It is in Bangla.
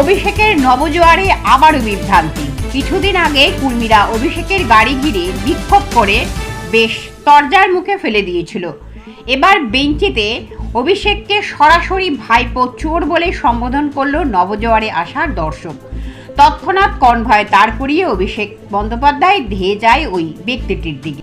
অভিষেকের নবজোয়ারে আবারও বিভ্রান্তি। কিছুদিন আগে কুর্মীরা অভিষেকের গাড়ি ঘিরে বিক্ষোভ করে বেশ তরজার মুখে ফেলে দিয়েছিল। এবার বেঞ্চিতে অভিষেককে সরাসরি ভাইপো চোর বলে সম্বোধন করল নবজোয়ারে আসার দর্শক। তৎক্ষণাৎ কনভয় তার করিয়ে অভিষেক বন্দ্যোপাধ্যায় ধেয়ে যায় ওই ব্যক্তিটির দিকে।